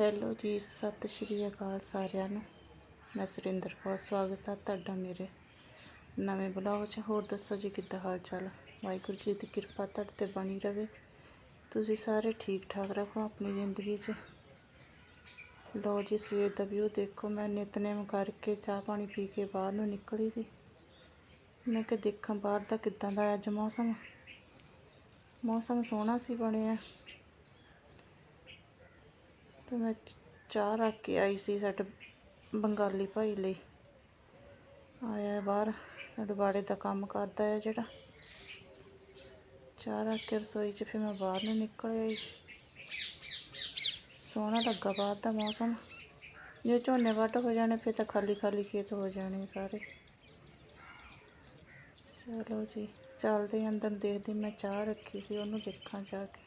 Hello ਜੀ, ਸਤਿ ਸ਼੍ਰੀ ਅਕਾਲ ਸਾਰਿਆਂ ਨੂੰ। ਮੈਂ ਸੁਰਿੰਦਰ ਕੌਰ, ਸਵਾਗਤ ਹੈ ਤੁਹਾਡਾ ਮੇਰੇ ਨਵੇਂ ਬਲੌਗ 'ਚ। ਹੋਰ ਦੱਸੋ ਜੀ, ਕਿੱਦਾਂ ਹਾਲ ਚਾਲ ਵਾਹਿਗੁਰੂ ਜੀ ਦੀ ਕਿਰਪਾ ਤੁਹਾਡੇ ਤੇ ਬਣੀ ਰਵੇ। ਤੁਸੀਂ ਸਾਰੇ ਠੀਕ ਠਾਕ ਰੱਖੋ ਆਪਣੀ ਜ਼ਿੰਦਗੀ 'ਚ। ਲੋ ਜੀ, ਸਵੇਰ ਦਾ ਵਿਊ ਦੇਖੋ। ਮੈਂ ਨਿਤਨੇਮ ਕਰਕੇ ਚਾਹ ਪਾਣੀ ਪੀ ਕੇ ਬਾਹਰ ਨੂੰ ਨਿਕਲੀ ਸੀ। ਮੈਂ ਕਿ ਦੇਖਾਂ ਬਾਹਰ ਦਾ ਕਿੱਦਾਂ ਦਾ ਅੱਜ ਮੌਸਮ। ਮੌਸਮ ਸੋਹਣਾ ਸੀ ਬਣਿਆ। ਤੇ ਮੈਂ ਚਾਹ ਰੱਖ ਕੇ ਆਈ ਸੀ ਸਾਡੇ ਬੰਗਾਲੀ ਭਾਈ ਲਈ। ਆਇਆ ਹੈ ਬਾਹਰ ਸਾਡੇ ਬਾੜੇ ਦਾ ਕੰਮ ਕਰਦਾ ਹੈ ਜਿਹੜਾ। ਚਾਹ ਰੱਖ ਕੇ ਰਸੋਈ 'ਚ ਫਿਰ ਮੈਂ ਬਾਹਰ ਨੂੰ ਨਿਕਲ ਆਈ। ਸੋਹਣਾ ਲੱਗਾ ਬਾਹਰ ਦਾ ਮੌਸਮ। ਜੇ ਝੋਨੇ ਵੱਢ ਹੋ ਜਾਣੇ ਫਿਰ ਤਾਂ ਖਾਲੀ ਖਾਲੀ ਖੇਤ ਹੋ ਜਾਣੇ ਸਾਰੇ। ਚਲੋ ਜੀ, ਚੱਲਦੇ ਹਾਂ ਅੰਦਰ ਦੇਖਦੇ ਮੈਂ ਚਾਹ ਰੱਖੀ ਸੀ, ਉਹਨੂੰ ਦੇਖਾਂ ਜਾ ਕੇ।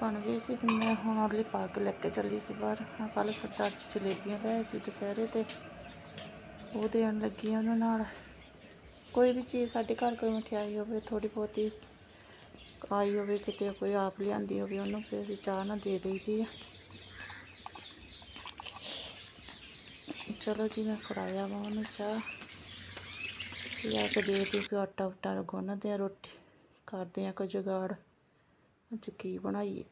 ਬਣ ਗਈ ਸੀ, ਫਿਰ ਮੈਂ ਹੁਣ ਉਹਦੇ ਲਈ ਪਾ ਕੇ ਲੈ ਕੇ ਚੱਲੀ ਸੀ ਬਾਹਰ। ਮੈਂ ਕੱਲ ਸਰਦਾਰ ਜੀ ਜਲੇਬੀਆਂ ਲੈ ਸੀ ਦੁਸਹਿਰੇ ਤੇ, ਉਹ ਦੇਣ ਲੱਗੀ ਉਹਨਾਂ ਨਾਲ। ਕੋਈ ਵੀ ਚੀਜ਼ ਸਾਡੇ ਘਰ ਕੋਈ ਮਠਿਆਈ ਹੋਵੇ ਥੋੜੀ ਬਹੁਤੀ ਆਈ ਹੋਵੇ, ਕਿਤੇ ਕੋਈ ਆਪ ਲਿਆਂਦੀ ਹੋਵੇ, ਉਹਨੂੰ ਫਿਰ ਅਸੀਂ ਚਾਹ ਨਾਲ ਦੇ ਦੇਈਦੀ ਆ। ਚਲੋ ਜੀ, ਮੈਂ ਫੜਾਇਆ ਵਾ ਉਹਨੂੰ ਚਾਹ। ਲਿਆ ਕੇ ਦੇ ਦਿੱਤੀ ਆਟਾ ਉਟਾ ਗੁੰਨਦੇ ਆ ਰੋਟੀ। ਕਰਦੇ ਆ ਕੋਈ ਜੁਗਾੜ। ਅੱਜ ਕੀ ਬਣਾਈਏ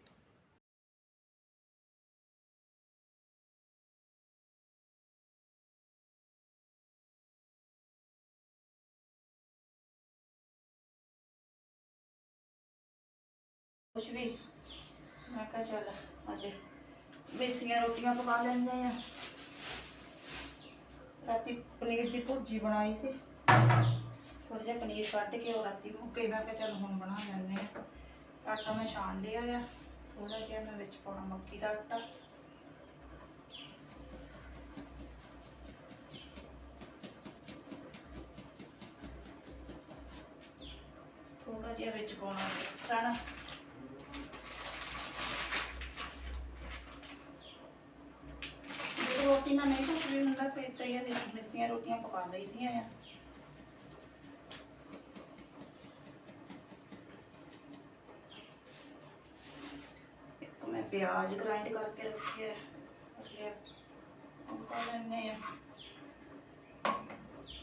ਕੁਛ ਵੀ ਮੈਂ ਕਿਹਾ ਚੱਲ ਅੱਜ ਮੇਸੀਆਂ ਰੋਟੀਆਂ ਪਕਾ ਲੈਂਦੇ ਆ ਰਾਤੀ ਪਨੀਰ ਦੀ ਭੁਰਜੀ ਬਣਾਈ ਸੀ ਥੋੜਾ ਜਿਹਾ ਪਨੀਰ ਕੱਢ ਕੇ ਉਹ ਰਾਤੀ ਮੁੱਕੇ ਮੈਂ ਕਿਹਾ ਚੱਲ ਹੁਣ ਬਣਾ ਲੈਂਦੇ ਆ। ਆਟਾ ਮੈਂ ਛਾਣ ਲਿਆ ਆ। ਥੋੜਾ ਜਿਹਾ ਮੈਂ ਵਿੱਚ ਪਾਉਣਾ ਮੱਕੀ ਦਾ ਆਟਾ। ਥੋੜਾ ਜਿਹਾ ਵਿੱਚ ਪਾਉਣਾ ਲਸਣ। ਜੇ ਰੋਟੀ ਨਾਲ ਨਹੀਂ ਕੁਛ ਵੀ ਹੁੰਦਾ, ਫਿਰ ਤਾਂ ਇਹ ਮਿੱਸੀਆਂ ਰੋਟੀਆਂ ਪਕਾ ਲਈਦੀਆਂ ਆ ਇੱਕ ਮੈਂ ਪਿਆਜ਼ ਗ੍ਰਾਈਂਡ ਕਰਕੇ ਰੱਖਿਆ ਰੱਖਿਆ ਉਹ ਪਾ ਲੈਣੇ ਆ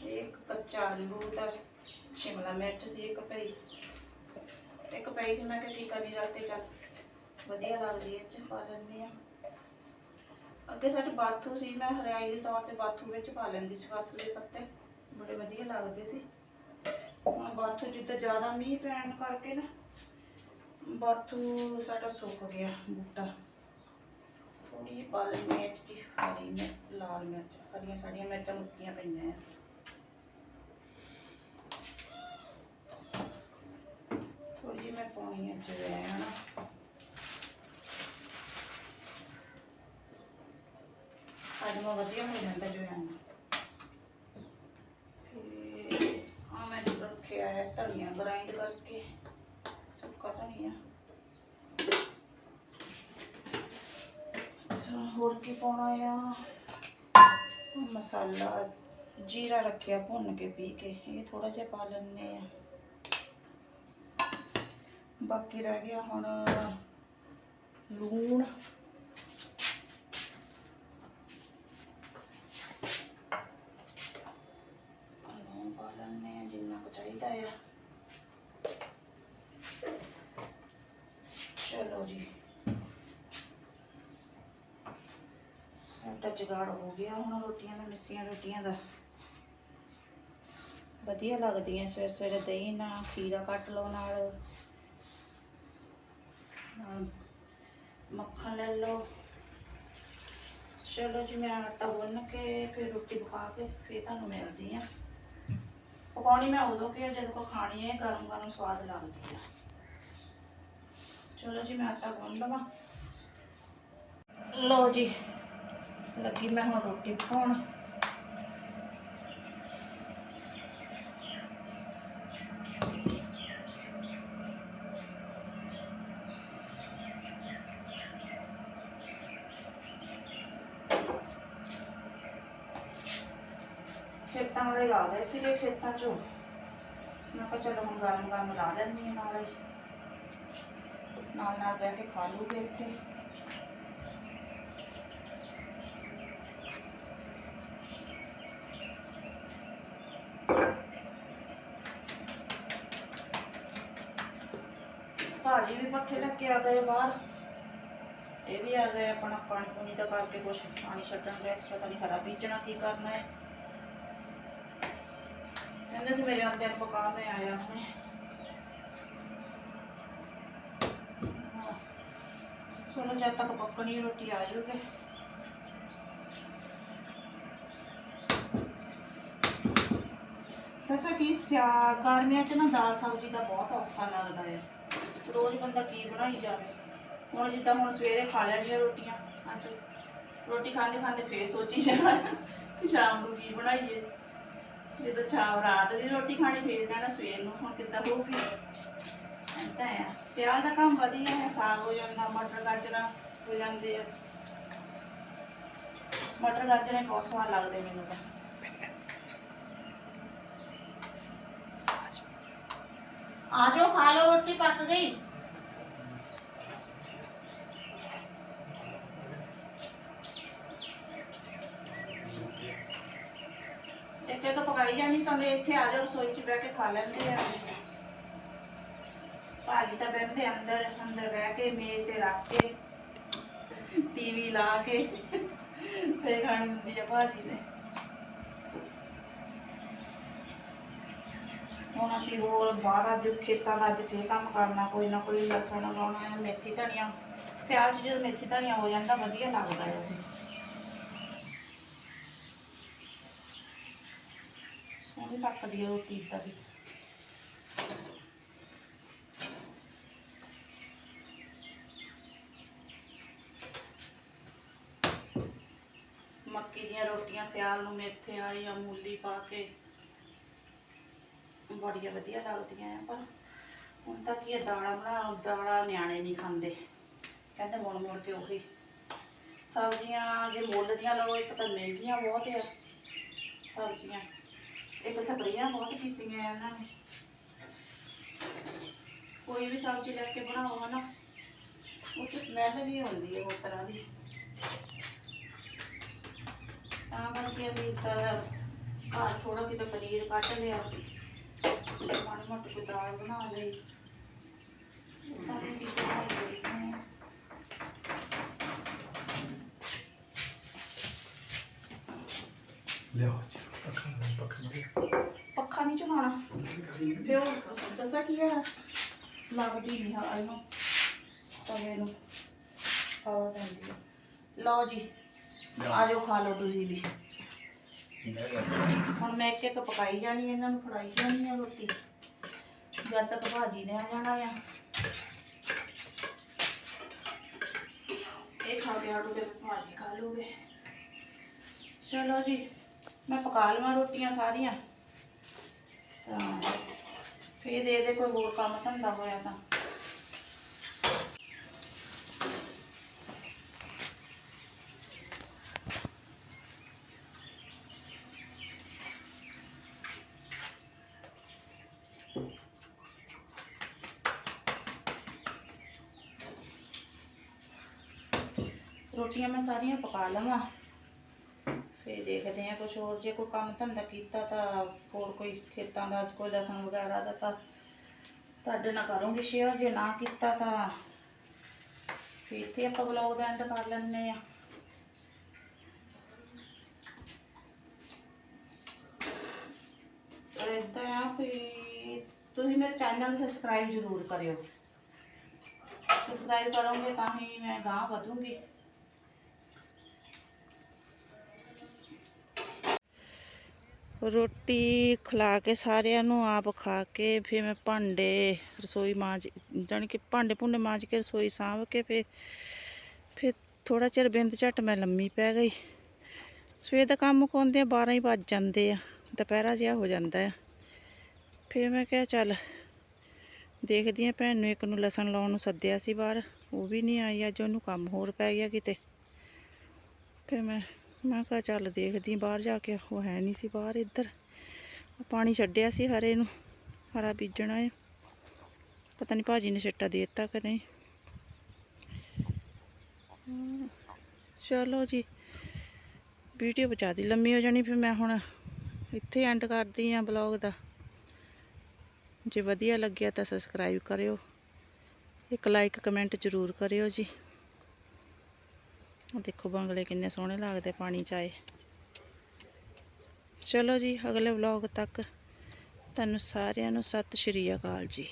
ਇੱਕ ਕੱਚਾ ਆਲੂ ਦਾ ਸ਼ਿਮਲਾ ਮਿਰਚ ਸੀ ਇੱਕ ਪਈ। ਇੱਕ ਪਈ ਸੀ, ਮੈਂ ਕਿ ਟੀਕਾ ਚੱਲ। ਵਧੀਆ ਲੱਗਦੀ ਹੈ ਚ ਪਾ ਲੈਂਦੇ ਆ ਅੱਗੇ ਸਾਡੇ ਬਾਥੂ ਸੀ, ਮੈਂ ਹਰਿਆਈ ਦੇ ਤੌਰ ਤੇ ਬਾਥੂ ਵਿੱਚ ਪਾ ਲੈਂਦੀ ਸੀ, ਬਾਥੂ ਦੇ ਪੱਤੇ। ਬੜੇ ਵਧੀਆ ਲੱਗਦੇ ਸੀ। ਹੁਣ ਬਾਥੂ ਜਿੱਦਾਂ ਜ਼ਿਆਦਾ ਮੀਂਹ ਪੈਣ ਕਰਕੇ ਨਾ ਬਾਥੂ ਸਾਡਾ ਸੁੱਕ ਗਿਆ ਬੂਟਾ ਥੋੜੀ ਜਿਹੀ ਪਾਲਣ ਮਿਰਚ ਜੀ ਹਰੀ ਮਿਰਚ ਲਾਲ ਮਿਰਚ ਹਰੀਆਂ ਸਾਡੀਆਂ ਮਿਰਚਾਂ ਮੁੱਕੀਆਂ ਪਈਆਂ ਆ ਥੋੜੀ ਜਿਹੀ ਮੈਂ ਪਾਉਣੀ ਹੈ ਜਵੈਣ ਹਾਜਮਾ ਵਧੀਆ ਹੋ ਜਾਂਦਾ ਜਵੈਣ ਨਾਲ ਫਿਰ ਆ ਮੈਂ ਰੱਖਿਆ ਹੈ ਧਨੀਆ ਗ੍ਰਾਈਂਡ ਕਰਕੇ ਸੁੱਕਾ ਧਨੀਆ ਅੱਛਾ ਹੋਰ ਕੀ ਪਾਉਣਾ ਆ ਮਸਾਲਾ ਜੀਰਾ ਰੱਖਿਆ ਭੁੰਨ ਕੇ ਪੀ ਕੇ ਇਹ ਥੋੜਾ ਜਿਹਾ ਪਾ ਲੈਣੇ ਆ ਬਾਕੀ ਰਹਿ ਗਿਆ ਹੁਣ ਲੂਣ ਲੂਣ ਪਾ ਲੈਣੇ ਆ ਜਿੰਨਾ ਕੁ ਚਾਹੀਦਾ ਆ ਚਲੋ ਜੀ ਸਾਡਾ ਜੁਗਾੜ ਹੋ ਗਿਆ ਹੁਣ ਰੋਟੀਆਂ ਦਾ, ਮਿੱਸੀਆਂ ਰੋਟੀਆਂ ਦਾ। ਵਧੀਆ ਲੱਗਦੀਆਂ ਸਵੇਰੇ ਸਵੇਰੇ ਦਹੀਂ ਨਾਲ, ਖੀਰਾ ਕੱਟ ਲਓ ਨਾਲ। ਮੱਖਣ ਲੈ ਲਓ। ਚਲੋ ਜੀ, ਮੈਂ ਆਟਾ ਗੁੰਨ ਕੇ ਫਿਰ ਰੋਟੀ ਪਕਾ ਕੇ ਫਿਰ ਤੁਹਾਨੂੰ ਮਿਲਦੀ ਆ ਪਕਾਉਣੀ ਮੈਂ ਉਦੋਂ ਕਿ ਜਦੋਂ ਕੋ ਖਾਣੀ ਹੈ, ਗਰਮ ਗਰਮ ਸਵਾਦ ਲੱਗਦੀ ਆ। ਚਲੋ ਜੀ, ਮੈਂ ਆਟਾ ਗੁੰਨ ਲਵਾਂ। ਲਓ ਜੀ ਲੱਗੀ ਮੈਂ ਹੁਣ ਰੋਟੀ ਪਕਾਉਣ। ਖੇਤਾਂ ਵਾਲੇ ਲਾ ਗਏ ਸੀਗੇ ਖੇਤਾਂ ਚੋਂ। ਮੈਂ ਕਿਹਾ ਚਲੋ ਹੁਣ ਗਰਮ ਗਰਮ ਲਾ ਲੈਂਦੀ ਹਾਂ ਨਾਲੇ। ਨਾਲ ਨਾਲ ਬਹਿ ਕੇ ਖਾ ਲੂਗੇ ਇੱਥੇ। ਭਾਜੀ ਵੀ ਪੱਠੇ ਲੈ ਕੇ ਆ ਗਏ ਬਾਹਰ। ਇਹ ਵੀ ਆ ਗਏ ਆਪਣਾ ਪਾਣੀ ਪੂਣੀ ਦਾ ਕਰਕੇ ਕੁਛ ਪਾਣੀ ਛੱਡਣ ਗਏ ਸੀ ਪਤਾ ਨਹੀਂ ਹਰਾ ਬੀਜਣਾ ਕੀ ਕਰਨਾ ਹੈ। ਕਹਿੰਦੇ ਸੀ ਮੇਰੇ ਆਂਦੇ ਨੂੰ ਪਕਾ ਮੈਂ ਆਇਆ ਹੁਣੇ ਹਾਂ। ਚਲੋ ਜਦ ਤੱਕ ਪੱਕਣੀ ਰੋਟੀ ਆ ਜਾਊਗੀ ਦੱਸਾਂ ਕੀ, ਸਿਆ ਗਰਮੀਆਂ ਚ ਨਾ ਦਾਲ ਸਬਜ਼ੀ ਦਾ ਬਹੁਤ ਔਖਾ ਲੱਗਦਾ ਹੈ। ਰੋਜ਼ ਬੰਦਾ ਕੀ ਬਣਾਈ ਜਾਵੇ? ਹੁਣ ਜਿੱਦਾਂ ਹੁਣ ਸਵੇਰੇ ਖਾ ਲੈਣੀਆਂ ਰੋਟੀਆਂ, ਅੱਜ ਰੋਟੀ ਖਾਂਦੇ ਖਾਂਦੇ ਫੇਰ ਸੋਚੀ ਜਾਣਾ ਕਿ ਸ਼ਾਮ ਨੂੰ ਕੀ ਬਣਾਈਏ। ਜਦੋਂ ਸ਼ਾਮ ਰਾਤ ਦੀ ਰੋਟੀ ਖਾਣੀ ਫੇਰ ਜਾਣਾ, ਸਵੇਰ ਨੂੰ ਹੁਣ ਕਿੱਦਾਂ ਹੋਊਗੀ? ਏਦਾਂ ਆ ਸਿਆਲ ਦਾ ਕੰਮ ਵਧੀਆ ਹੈ, ਸਾਗ ਹੋ ਜਾਂਦਾ, ਮਟਰ, ਗਾਜਰਾਂ ਹੋ ਜਾਂਦੇ ਆ। ਮਟਰ, ਗਾਜਰਾਂ ਬਹੁਤ ਸਵਾਦ ਲੱਗਦੇ ਮੈਨੂੰ ਤਾਂ। ਆ ਜਾਓ ਖਾ ਲਓ ਰੋਟੀ, ਪੱਕ ਗਈ। ਇੱਥੇ ਤਾਂ ਪਕਾਈ ਜਾਣੀ ਤਾਂ ਇੱਥੇ ਆ ਜਾਓ, ਰਸੋਈ 'ਚ ਬਹਿ ਕੇ ਖਾ ਲੈਂਦੇ ਆ। ਭਾਜੀ ਤਾਂ ਬਹਿੰਦੇ ਅੰਦਰ ਅੰਦਰ ਬਹਿ ਕੇ ਮੇਜ਼ ਤੇ ਰੱਖ ਕੇ, ਟੀਵੀ ਲਾ ਕੇ, ਫੇਰ ਖਾਣੀ ਹੁੰਦੀ ਆ ਭਾਜੀ ਨੇ। ਹੁਣ ਅਸੀਂ ਹੋਰ ਬਾਹਰ ਅੱਜ ਖੇਤਾਂ ਦਾ ਅੱਜ ਫੇਰ ਕੰਮ ਕਰਨਾ, ਕੋਈ ਨਾ ਕੋਈ ਲਸਣ ਲਾਉਣਾ ਹੈ ਮੇਥੀ ਧਨੀਆ। ਸਿਆਲ 'ਚ ਜਦੋਂ ਮੇਥੀ ਧਨੀਆ ਹੋ ਜਾਂਦਾ, ਵਧੀਆ ਲੱਗਦਾ ਹੈ ਉਹ। ਸੋਹਣੀ ਪੱਕਦੀ ਹੈ ਰੋਟੀ ਤਾਂ ਵੀ ਮੱਕੀ ਦੀਆਂ ਰੋਟੀਆਂ, ਸਿਆਲ ਨੂੰ ਮੇਥੇ ਵਾਲੀ ਅਮੂਲੀ ਪਾ ਕੇ। ਬੜੀਆਂ ਵਧੀਆ ਲੱਗਦੀਆਂ ਆ, ਪਰ ਹੁਣ ਤਾਂ ਕੀ ਹੈ ਦਾਲਾਂ ਬਣਾ ਦਾਲਾਂ ਨਿਆਣੇ ਨਹੀਂ ਖਾਂਦੇ। ਕਹਿੰਦੇ ਮੁੜ ਮੁੜ ਕੇ ਉਹੀ। ਸਬਜ਼ੀਆਂ ਜੇ ਮੁੱਲ ਦੀਆਂ ਲਓ, ਇੱਕ ਤਾਂ ਮਹਿੰਗੀਆਂ ਬਹੁਤ ਆ ਸਬਜ਼ੀਆਂ। ਇੱਕ ਸਪਰੇਆਂ ਬਹੁਤ ਕੀਤੀਆਂ ਆ ਇਹਨਾਂ ਨੇ। ਕੋਈ ਵੀ ਸਬਜ਼ੀ ਲੈ ਕੇ ਬਣਾਓ ਹਨਾ, ਉਹ ਚ ਸਮੈਲ ਜੀ ਹੁੰਦੀ ਹੈ ਹੋਰ ਤਰ੍ਹਾਂ ਦੀ। ਤਾਂ ਕਰਕੇ ਅਸੀਂ ਇੱਦਾਂ ਘਰ ਥੋੜਾ ਕਿਤੇ ਪਨੀਰ ਕੱਟ ਲਿਆ। ਮਾੜੀ ਮੋਟੀ ਕੋਈ ਦਾਲ ਬਣਾ ਲਈ ਇੱਦਾਂ ਦੀਆਂ ਚੀਜ਼ਾਂ ਬਣਾਈ ਜਾਂਦੀਆਂ। ਲਿਆਓ। ਜੀ ਪੱਖਾ ਨਹੀਂ ਪੱਖਾ ਨਹੀਂ ਚਲਾਉਣਾ ਫਿਰ ਉਹ ਦੱਸਾਂ ਕੀ ਆ ਲੱਗਦੀ ਨਹੀਂ ਹਾਂ ਇਹਨੂੰ ਤਵੇ ਨੂੰ। ਹਵਾ ਪੈਂਦੀ ਆ ਲਓ ਜੀ ਆ ਜਾਓ ਖਾ ਲਓ ਤੁਸੀਂ ਵੀ। ਹੁਣ ਮੈਂ ਇੱਕ ਇੱਕ ਪਕਾਈ ਜਾਣੀ, ਇਹਨਾਂ ਨੂੰ ਫੜਾਈ ਜਾਣੀ ਆ ਰੋਟੀ। ਜਦ ਤੱਕ ਭਾਜੀ ਨੇ ਆ ਜਾਣਾ ਆ। ਇਹ ਖਾ ਕੇ ਆੜੂ ਤੇ ਭਾਜੀ ਖਾ ਲੂਗੇ। ਚਲੋ ਜੀ, ਮੈਂ ਪਕਾ ਲਵਾਂ ਰੋਟੀਆਂ ਸਾਰੀਆਂ। ਤਾਂ ਫੇਰ ਦੇ ਦੇ ਕੋਈ ਹੋਰ ਕੰਮ ਧੰਦਾ ਹੋਇਆ ਤਾਂ। ਰੋਟੀਆਂ ਮੈਂ ਸਾਰੀਆਂ ਪਕਾ ਲਵਾਂ। ਫੇਰ ਦੇਖਦੇ ਆ ਕੁਝ ਹੋਰ। ਜੇ ਕੋਈ ਕੰਮ ਧੰਦਾ ਕੀਤਾ ਤਾਂ ਹੋਰ ਕੋਈ ਖੇਤਾਂ ਦਾ ਕੋਈ ਲਸਣ ਵਗੈਰਾ ਦਾ ਤਾਂ ਤੁਹਾਡੇ ਨਾਲ ਕਰੂੰਗੀ ਸ਼ੇਅਰ ਜੇ ਨਾ ਕੀਤਾ ਤਾਂ ਫੇਰ ਇੱਥੇ ਆਪਾਂ ਬਲੌਗ ਦਾ ਐਂਡ ਕਰ ਲੈਂਦੇ ਆ ਇਦਾਂ ਆ ਵੀ ਤੁਸੀਂ ਮੇਰੇ ਚੈਨਲ ਨੂੰ ਸਬਸਕ੍ਰਾਈਬ ਜ਼ਰੂਰ ਕਰਿਓ। ਸਬਸਕ੍ਰਾਈਬ ਕਰੋਗੇ ਤਾਂ ਹੀ ਮੈਂ ਗਾਂ ਵਧੂੰਗੀ। ਰੋਟੀ ਖਿਲਾ ਕੇ ਸਾਰਿਆਂ ਨੂੰ ਆਪ ਖਾ ਕੇ ਫਿਰ ਮੈਂ ਭਾਂਡੇ ਰਸੋਈ ਮਾਂਜ, ਜਾਣੀ ਕਿ ਭਾਂਡੇ ਭੁੰਡੇ ਮਾਂਜ ਕੇ ਰਸੋਈ ਸਾਂਭ ਕੇ ਫਿਰ ਫਿਰ ਥੋੜਾ ਚਿਰ ਬਿੰਦ ਝੱਟ ਮੈਂ ਲੰਮੀ ਪੈ ਗਈ। ਸਵੇਰ ਦਾ ਕੰਮ ਮੁਕਾਉਂਦੇ ਆ 12 ਹੀ ਵੱਜ ਜਾਂਦੇ ਆ, ਦੁਪਹਿਰਾ ਜਿਹਾ ਹੋ ਜਾਂਦਾ ਆ। ਫਿਰ ਮੈਂ ਕਿਹਾ ਚੱਲ ਦੇਖਦੀ ਆ ਭੈਣ ਨੂੰ ਇੱਕ ਨੂੰ ਲਸਣ ਲਾਉਣ ਨੂੰ ਸੱਦਿਆ ਸੀ ਬਾਹਰ, ਉਹ ਵੀ ਨਹੀਂ ਆਈ, ਅੱਜ ਉਹਨੂੰ ਕੰਮ ਹੋਰ ਪੈ ਗਿਆ ਕਿਤੇ। ਫਿਰ ਮੈਂ ਮੈਂ ਕਿਹਾ ਚੱਲ ਦੇਖਦੀ ਬਾਹਰ ਜਾ ਕੇ ਉਹ ਹੈ ਨਹੀਂ ਸੀ ਬਾਹਰ ਇੱਧਰ। ਪਾਣੀ ਛੱਡਿਆ ਸੀ ਹਰੇ ਨੂੰ, ਹਰਾ ਬੀਜਣਾ ਹੈ। ਪਤਾ ਨਹੀਂ ਭਾਜੀ ਨੇ ਛਿੱਟਾ ਦੇ ਦਿੱਤਾ ਕਿ ਨਹੀਂ। ਚਲੋ ਜੀ, ਵੀਡੀਓ ਬਚਾ ਦੀ ਲੰਮੀ ਹੋ ਜਾਣੀ, ਫਿਰ ਮੈਂ ਹੁਣ ਇੱਥੇ ਐਂਡ ਕਰਦੀ ਆ ਬਲੌਗ ਦਾ। ਜੇ ਵਧੀਆ ਲੱਗਿਆ ਤਾਂ ਸਬਸਕ੍ਰਾਈਬ ਕਰਿਓ, ਇੱਕ ਲਾਈਕ ਕਮੈਂਟ ਜ਼ਰੂਰ ਕਰਿਓ ਜੀ। ਦੇਖੋ ਬੰਗਲੇ ਕਿੰਨੇ ਸੋਹਣੇ ਲੱਗਦੇ ਪਾਣੀ ਚ ਆਏ। ਚਲੋ ਜੀ, ਅਗਲੇ ਵਲੌਗ ਤੱਕ। ਤੁਹਾਨੂੰ ਸਾਰਿਆਂ ਨੂੰ ਸਤਿ ਸ਼੍ਰੀ ਅਕਾਲ ਜੀ।